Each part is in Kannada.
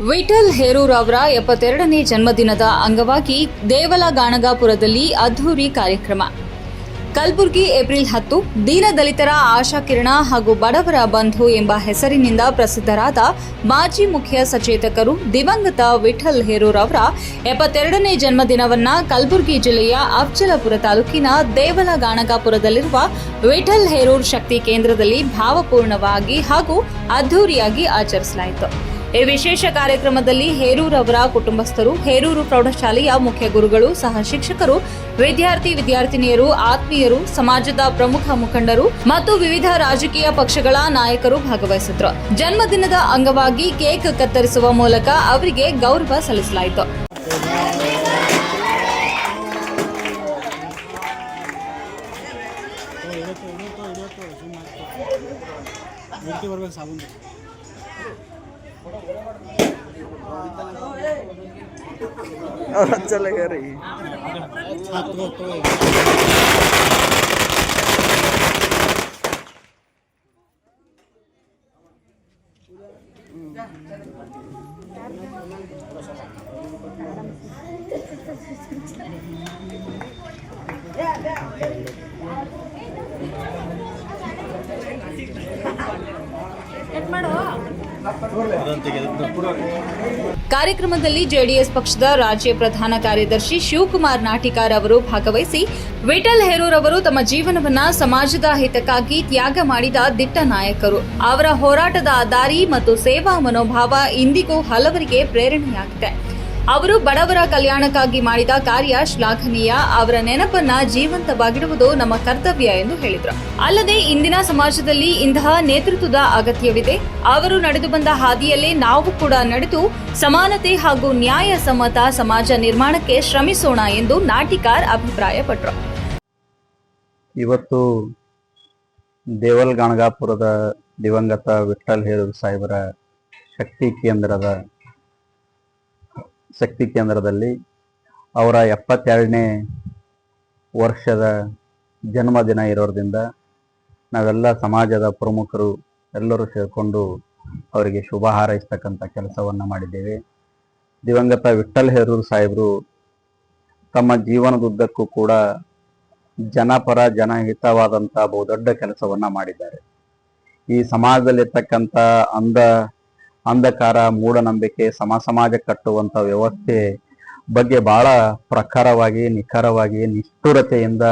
ವಿಠಲ್ ಹೇರೂರ್ ಅವರ ಎಪ್ಪತ್ತೆರಡನೇ ಜನ್ಮದಿನದ ಅಂಗವಾಗಿ ದೇವಲ ಗಾಣಗಾಪುರದಲ್ಲಿ ಅದ್ಧೂರಿ ಕಾರ್ಯಕ್ರಮ. ಕಲಬುರಗಿ ಏಪ್ರಿಲ್ ಹತ್ತು, ದೀನದಲಿತರ ಆಶಾಕಿರಣ ಹಾಗೂ ಬಡವರ ಬಂಧು ಎಂಬ ಹೆಸರಿನಿಂದ ಪ್ರಸಿದ್ಧರಾದ ಮಾಜಿ ಮುಖ್ಯ ಸಚೇತಕರು ದಿವಂಗತ ವಿಠಲ್ ಹೇರೂರ್ ಅವರ ಎಪ್ಪತ್ತೆರಡನೇ ಜನ್ಮದಿನವನ್ನ ಕಲಬುರಗಿ ಜಿಲ್ಲೆಯ ಅಫ್ಜಲಪುರ ತಾಲೂಕಿನ ದೇವಲ ಗಾಣಗಾಪುರದಲ್ಲಿರುವ ವಿಠಲ್ ಹೇರೂರ್ ಶಕ್ತಿ ಕೇಂದ್ರದಲ್ಲಿ ಭಾವಪೂರ್ಣವಾಗಿ ಹಾಗೂ ಅದ್ಧೂರಿಯಾಗಿ ಆಚರಿಸಲಾಯಿತು. ಈ ವಿಶೇಷ ಕಾರ್ಯಕ್ರಮದಲ್ಲಿ ಹೇರೂರ್ ಅವರ ಕುಟುಂಬಸ್ಥರು ಹೇರೂರು ಪ್ರೌಢಶಾಲೆಯ ಮುಖ್ಯ ಗುರುಗಳು ಸಹ ಶಿಕ್ಷಕರು ವಿದ್ಯಾರ್ಥಿ ವಿದ್ಯಾರ್ಥಿನಿಯರು ಆತ್ಮೀಯರು ಸಮಾಜದ ಪ್ರಮುಖ ಮುಖಂಡರು ಮತ್ತು ವಿವಿಧ ರಾಜಕೀಯ ಪಕ್ಷಗಳ ನಾಯಕರು ಭಾಗವಹಿಸಿದ್ರು ಜನ್ಮದಿನದ ಅಂಗವಾಗಿ ಕೇಕ್ ಕತ್ತರಿಸುವ ಮೂಲಕ ಅವರಿಗೆ ಗೌರವ ಸಲ್ಲಿಸಲಾಯಿತು ಮೂರ್ತಿ ಬರ್ಬೇಕು ಸಾಬೂನು ಅವ್ರು ಹಚ್ಚಲಾಗ್ಯಾರಿ ಹಾಂ ತಗೋ ತಗೋ ಕಾರ್ಯಕ್ರಮದಲ್ಲಿ ಜೆಡಿಎಸ್ ಪಕ್ಷದ ರಾಜ್ಯ ಪ್ರಧಾನ ಕಾರ್ಯದರ್ಶಿ ಶಿವಕುಮಾರ್ ನಾಟಿಕಾರ್ ಅವರು ಭಾಗವಹಿಸಿ ವಿಠಲ್ ಹೆರೂರ್ ಅವರು ತಮ್ಮ ಜೀವನವನ್ನ ಸಮಾಜದ ಹಿತಕ್ಕಾಗಿ ತ್ಯಾಗ ಮಾಡಿದ ದಿಟ್ಟ ನಾಯಕರು. ಅವರ ಹೋರಾಟದ ದಾರಿ ಮತ್ತು ಸೇವಾ ಮನೋಭಾವ ಇಂದಿಗೂ ಹಲವರಿಗೆ ಪ್ರೇರಣೆಯಾಗಿದೆ. ಅವರು ಬಡವರ ಕಲ್ಯಾಣಕ್ಕಾಗಿ ಮಾಡಿದ ಕಾರ್ಯ ಶ್ಲಾಘನೀಯ. ಅವರ ನೆನಪನ್ನ ಜೀವಂತವಾಗಿಡುವುದು ನಮ್ಮ ಕರ್ತವ್ಯ ಎಂದು ಹೇಳಿದರು. ಅಲ್ಲದೆ ಇಂದಿನ ಸಮಾಜದಲ್ಲಿ ಇಂತಹ ನೇತೃತ್ವದ ಅಗತ್ಯವಿದೆ. ಅವರು ನಡೆದು ಬಂದ ಹಾದಿಯಲ್ಲೇ ನಾವು ಕೂಡ ನಡೆದು ಸಮಾನತೆ ಹಾಗೂ ನ್ಯಾಯ ಸಮ್ಮತ ಸಮಾಜ ನಿರ್ಮಾಣಕ್ಕೆ ಶ್ರಮಿಸೋಣ ಎಂದು ನಾಟಿಕಾರ್ ಅಭಿಪ್ರಾಯಪಟ್ಟರು ಇವತ್ತು ದೇವಲ್ ಗಣಗಾಪುರದ ದಿವಂಗತ ವಿಠಲ್ ಹೇರೂರ್ ಸಾಹೇಬರ ಶಕ್ತಿ ಕೇಂದ್ರದ ಶಕ್ತಿ ಕೇಂದ್ರದಲ್ಲಿ ಅವರ ಎಪ್ಪತ್ತೆರಡನೇ ವರ್ಷದ ಜನ್ಮದಿನ ಇರೋದ್ರಿಂದ ನಾವೆಲ್ಲ ಸಮಾಜದ ಪ್ರಮುಖರು ಎಲ್ಲರೂ ಸೇರಿಕೊಂಡು ಅವರಿಗೆ ಶುಭ ಹಾರೈಸ್ತಕ್ಕಂಥ ಕೆಲಸವನ್ನು ಮಾಡಿದ್ದೇವೆ. ದಿವಂಗತ ವಿಠಲ್ ಹೆರೂರ್ ಸಾಹೇಬರು ತಮ್ಮ ಜೀವನದುದ್ದಕ್ಕೂ ಕೂಡ ಜನಪರ ಜನಹಿತವಾದಂಥ ಬಹುದೊಡ್ಡ ಕೆಲಸವನ್ನು ಮಾಡಿದ್ದಾರೆ. ಈ ಸಮಾಜದಲ್ಲಿರ್ತಕ್ಕಂಥ ಅಂಧ ಅಂಧಕಾರ, ಮೂಢನಂಬಿಕೆ ಸಮ ಸಮಾಜ ಕಟ್ಟುವಂತ ವ್ಯವಸ್ಥೆ ಬಗ್ಗೆ ಬಹಳ ಪ್ರಖರವಾಗಿ, ನಿಖರವಾಗಿ, ನಿಷ್ಠುರತೆಯಿಂದ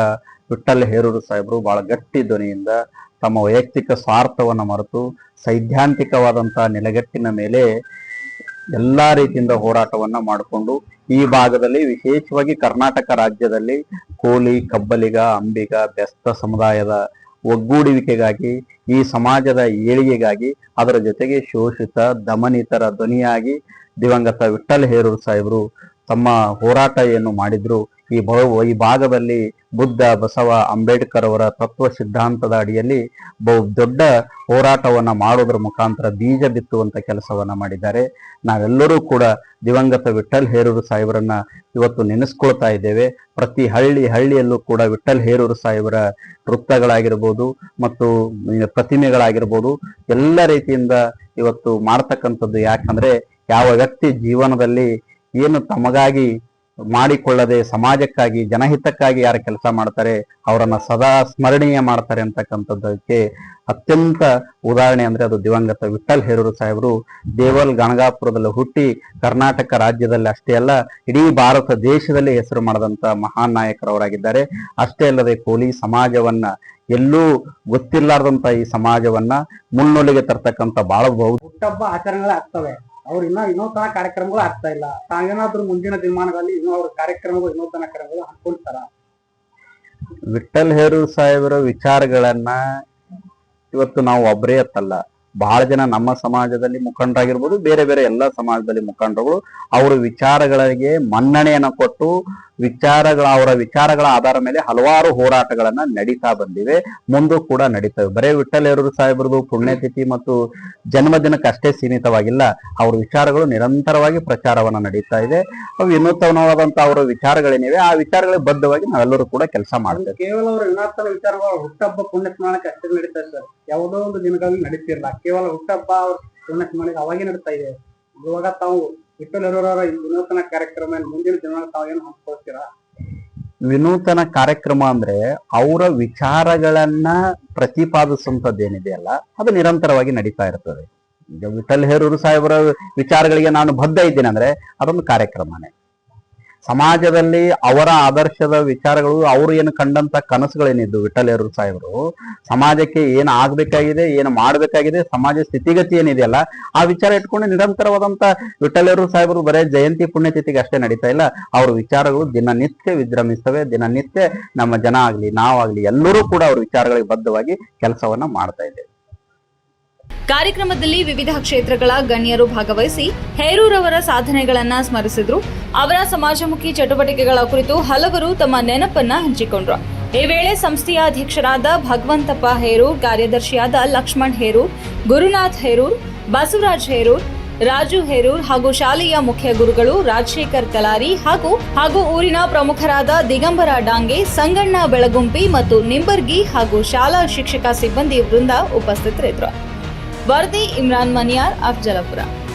ವಿಠಲ್ ಹೇರೂರು ಸಾಹೇಬರು ಬಹಳ ಗಟ್ಟಿ ಧ್ವನಿಯಿಂದ ತಮ್ಮ ವೈಯಕ್ತಿಕ ಸ್ವಾರ್ಥವನ್ನು ಮರೆತು ಸೈದ್ಧಾಂತಿಕವಾದಂತಹ ನೆಲೆಗಟ್ಟಿನ ಮೇಲೆ ಎಲ್ಲಾ ರೀತಿಯಿಂದ ಹೋರಾಟವನ್ನ ಮಾಡಿಕೊಂಡು ಈ ಭಾಗದಲ್ಲಿ ವಿಶೇಷವಾಗಿ ಕರ್ನಾಟಕ ರಾಜ್ಯದಲ್ಲಿ ಕೋಲಿ ಕಬ್ಬಲಿಗ, ಅಂಬಿಗ, ಬೆಸ್ತ ಸಮುದಾಯದ ಒಗ್ಗೂಡುವಿಕೆಗಾಗಿ ಈ ಸಮಾಜದ ಏಳಿಗೆಗಾಗಿ ಅದರ ಜೊತೆಗೆ ಶೋಷಿತ ದಮನಿತರ ಧ್ವನಿಯಾಗಿ ದಿವಂಗತ ವಿಠಲ್ ಹೇರೂರ್ ಸಾಹೇಬರು ತಮ್ಮ ಹೋರಾಟ ಏನು ಮಾಡಿದ್ರು. ಈ ಈ ಭಾಗದಲ್ಲಿ ಬುದ್ಧ, ಬಸವ, ಅಂಬೇಡ್ಕರ್ ಅವರ ತತ್ವ ಸಿದ್ಧಾಂತದ ಅಡಿಯಲ್ಲಿ ಬಹು ದೊಡ್ಡ ಹೋರಾಟವನ್ನ ಮಾಡೋದ್ರ ಮುಖಾಂತರ ಬೀಜ ಬಿತ್ತುವಂತ ಕೆಲಸವನ್ನ ಮಾಡಿದ್ದಾರೆ. ನಾವೆಲ್ಲರೂ ಕೂಡ ದಿವಂಗತ ವಿಠಲ್ ಹೇರೂರು ಸಾಹೇಬರನ್ನ ಇವತ್ತು ನೆನೆಸ್ಕೊಳ್ತಾ ಇದ್ದೇವೆ. ಪ್ರತಿ ಹಳ್ಳಿ ಹಳ್ಳಿಯಲ್ಲೂ ಕೂಡ ವಿಠಲ್ ಹೇರೂರು ಸಾಹೇಬರ ವೃತ್ತಗಳಾಗಿರ್ಬೋದು ಮತ್ತು ಪ್ರತಿಮೆಗಳಾಗಿರ್ಬೋದು ಎಲ್ಲ ರೀತಿಯಿಂದ ಇವತ್ತು ಮಾಡ್ತಕ್ಕಂಥದ್ದು ಯಾಕಂದ್ರೆ ಯಾವ ವ್ಯಕ್ತಿ ಜೀವನದಲ್ಲಿ ಏನು ತಮಗಾಗಿ ಮಾಡಿಕೊಳ್ಳದೆ ಸಮಾಜಕ್ಕಾಗಿ, ಜನಹಿತಕ್ಕಾಗಿ ಯಾರು ಕೆಲಸ ಮಾಡ್ತಾರೆ, ಅವರನ್ನ ಸದಾ ಸ್ಮರಣೀಯ ಮಾಡ್ತಾರೆ ಅಂತಕ್ಕಂಥದ್ದಕ್ಕೆ ಅತ್ಯಂತ ಉದಾಹರಣೆ ಅಂದ್ರೆ ಅದು ದಿವಂಗತ ವಿಠಲ್ ಹೇರೂರು ಸಾಹೇಬರು. ದೇವಲ್ ಗಣಗಾಪುರದಲ್ಲಿ ಹುಟ್ಟಿ ಕರ್ನಾಟಕ ರಾಜ್ಯದಲ್ಲಿ ಅಷ್ಟೇ ಅಲ್ಲ, ಇಡೀ ಭಾರತ ದೇಶದಲ್ಲಿ ಹೆಸರು ಮಾಡಿದಂತ ಮಹಾನ್ ನಾಯಕರವರಾಗಿದ್ದಾರೆ. ಅಷ್ಟೇ ಅಲ್ಲದೆ ಕೋಲಿ ಸಮಾಜವನ್ನ, ಎಲ್ಲೂ ಗೊತ್ತಿಲ್ಲಾರ್ದಂತ ಈ ಸಮಾಜವನ್ನ ಮುನ್ನೊಲಿಗೆ ತರ್ತಕ್ಕಂಥ ಬಹಳ ಬಹು ಹುಟ್ಟಹಬ್ಬ ಆಚರಣೆಗಳು ಆಗ್ತವೆ ಅವ್ರು ಇನ್ನೂ ವಿನೂತನ ಕಾರ್ಯಕ್ರಮಗಳು ಆಗ್ತಾ ಇಲ್ಲ. ತಾವೇನಾದ್ರೂ ಮುಂದಿನ ದಿನಮಾನಗಳಲ್ಲಿ ಇನ್ನೂ ಅವ್ರ ಕಾರ್ಯಕ್ರಮಗಳು ವಿನೂತನ ಕಾರ್ಯಗಳು ಹಾಕೊಳ್ತಾರ. ವಿಠಲ್ ಹೇರೂರ್ ಸಾಹೇಬರ ವಿಚಾರಗಳನ್ನ ಇವತ್ತು ನಾವು ಒಬ್ಬರೇ ಅತ್ತಲ್ಲ. ಬಹಳ ಜನ ನಮ್ಮ ಸಮಾಜದಲ್ಲಿ ಮುಖಂಡರಾಗಿರ್ಬೋದು, ಬೇರೆ ಬೇರೆ ಎಲ್ಲ ಸಮಾಜದಲ್ಲಿ ಮುಖಂಡರುಗಳು ಅವರ ವಿಚಾರಗಳಿಗೆ ಮನ್ನಣೆಯನ್ನು ಕೊಟ್ಟು ವಿಚಾರಗಳ, ಅವರ ವಿಚಾರಗಳ ಆಧಾರ ಮೇಲೆ ಹಲವಾರು ಹೋರಾಟಗಳನ್ನ ನಡೀತಾ ಬಂದಿವೆ. ಮುಂದೂ ಕೂಡ ನಡೀತವೆ. ಬರೇ ವಿಠಲ್ ಹೇರೂರು ಸಾಹೇಬರದು ಪುಣ್ಯತಿಥಿ ಮತ್ತು ಜನ್ಮದಿನಕ್ಕಷ್ಟೇ ಸೀಮಿತವಾಗಿಲ್ಲ. ಅವ್ರ ವಿಚಾರಗಳು ನಿರಂತರವಾಗಿ ಪ್ರಚಾರವನ್ನ ನಡೀತಾ ಇದೆ. ಅವು ವಿನೂತನವಾದಂತ ಅವರ ವಿಚಾರಗಳೇನಿವೆ. ಆ ವಿಚಾರಗಳಿಗೆ ಬದ್ಧವಾಗಿ ನಾವೆಲ್ಲರೂ ಕೂಡ ಕೆಲಸ ಮಾಡ್ತೇವೆ. ಕೇವಲ ಅವರ ವಿನೂತನ ವಿಚಾರಗಳು ಹುಟ್ಟಹಬ್ಬ ಪುಣ್ಯ ಸ್ನಾನಕ್ಕೆ ಅಷ್ಟೇ ನಡೀತಾ ಸರ್ ಯಾವುದೋ ಒಂದು ದಿನಗಳಲ್ಲಿ ನಡೀತಿರಲ್ಲ ಕೇವಲ ಹುಟ್ಟಹಬ್ಬ ಅವ್ರ ಪುಣ್ಯ ಸ್ನಾನಕ್ಕೆ ಅವಾಗೇ ನಡೀತಾ ಇದೆ. ಇವಾಗ ತಾವು ವಿನೂತನ ಕಾರ್ಯಕ್ರಮ ಮುಂದಿನ ವಿನೂತನ ಕಾರ್ಯಕ್ರಮ ಅಂದ್ರೆ ಅವರ ವಿಚಾರಗಳನ್ನ ಪ್ರತಿಪಾದಿಸುವಂತದ್ದೇನಿದೆಯಲ್ಲ ಅದು ನಿರಂತರವಾಗಿ ನಡೀತಾ ಇರ್ತದೆ. ಈಗ ವಿಠಲ್ ಹೇರೂರು ಸಾಹೇಬರ ವಿಚಾರಗಳಿಗೆ ನಾನು ಬದ್ಧ ಇದ್ದೇನೆ ಅಂದ್ರೆ ಅದೊಂದು ಕಾರ್ಯಕ್ರಮನೇ. ಸಮಾಜದಲ್ಲಿ ಅವರ ಆದರ್ಶದ ವಿಚಾರಗಳು, ಅವರು ಏನು ಕಂಡಂತ ಕನಸುಗಳೇನಿದ್ದು ವಿಠಲೇರು ಸಾಹೇಬರು. ಸಮಾಜಕ್ಕೆ ಏನು ಆಗ್ಬೇಕಾಗಿದೆ, ಏನು ಮಾಡ್ಬೇಕಾಗಿದೆ, ಸಮಾಜ ಸ್ಥಿತಿಗತಿ ಏನಿದೆಯಲ್ಲ, ಆ ವಿಚಾರ ಇಟ್ಕೊಂಡು ನಿರಂತರವಾದಂತ ವಿಠಲೇರು ಸಾಹೇಬರು ಬರೇ ಜಯಂತಿ ಪುಣ್ಯತಿಥಿಗೆ ಅಷ್ಟೇ ನಡೀತಾ ಇಲ್ಲ. ಅವ್ರ ವಿಚಾರಗಳು ದಿನನಿತ್ಯ ವಿಜೃಂಭಿಸ್ತವೆ. ದಿನನಿತ್ಯ ನಮ್ಮ ಜನ ಆಗ್ಲಿ ನಾವಾಗ್ಲಿ ಎಲ್ಲರೂ ಕೂಡ ಅವ್ರ ವಿಚಾರಗಳಿಗೆ ಬದ್ಧವಾಗಿ ಕೆಲಸವನ್ನ ಮಾಡ್ತಾ ಇದ್ದೇವೆ. ಕಾರ್ಯಕ್ರಮದಲ್ಲಿ ವಿವಿಧ ಕ್ಷೇತ್ರಗಳ ಗಣ್ಯರು ಭಾಗವಹಿಸಿ ಹೇರೂರವರ ಸಾಧನೆಗಳನ್ನು ಸ್ಮರಿಸಿದ್ರು. ಅವರ ಸಮಾಜಮುಖಿ ಚಟುವಟಿಕೆಗಳ ಕುರಿತು ಹಲವರು ತಮ್ಮ ನೆನಪನ್ನ ಹಂಚಿಕೊಂಡ್ರು. ಈ ವೇಳೆ ಸಂಸ್ಥೆಯ ಅಧ್ಯಕ್ಷರಾದ ಭಗವಂತಪ್ಪ ಹೇರೂರ್, ಕಾರ್ಯದರ್ಶಿಯಾದ ಲಕ್ಷ್ಮಣ್ ಹೇರೂರ್, ಗುರುನಾಥ್ ಹೇರೂರ್, ಬಸವರಾಜ್ ಹೇರೂರ್, ರಾಜು ಹೇರೂರ್ ಹಾಗೂ ಶಾಲೆಯ ಮುಖ್ಯ ಗುರುಗಳು ರಾಜಶೇಖರ್ ಕಲಾರಿ ಹಾಗೂ ಹಾಗೂ ಊರಿನ ಪ್ರಮುಖರಾದ ದಿಗಂಬರ ಡಾಂಗೆ, ಸಂಗಣ್ಣ ಬೆಳಗುಂಪಿ ಮತ್ತು ನಿಂಬರ್ಗಿ ಹಾಗೂ ಶಾಲಾ ಶಿಕ್ಷಕ ಸಿಬ್ಬಂದಿ ವೃಂದ ಉಪಸ್ಥಿತರಿದ್ದರು. वर्दी इमरान मनियार अफजलपुरा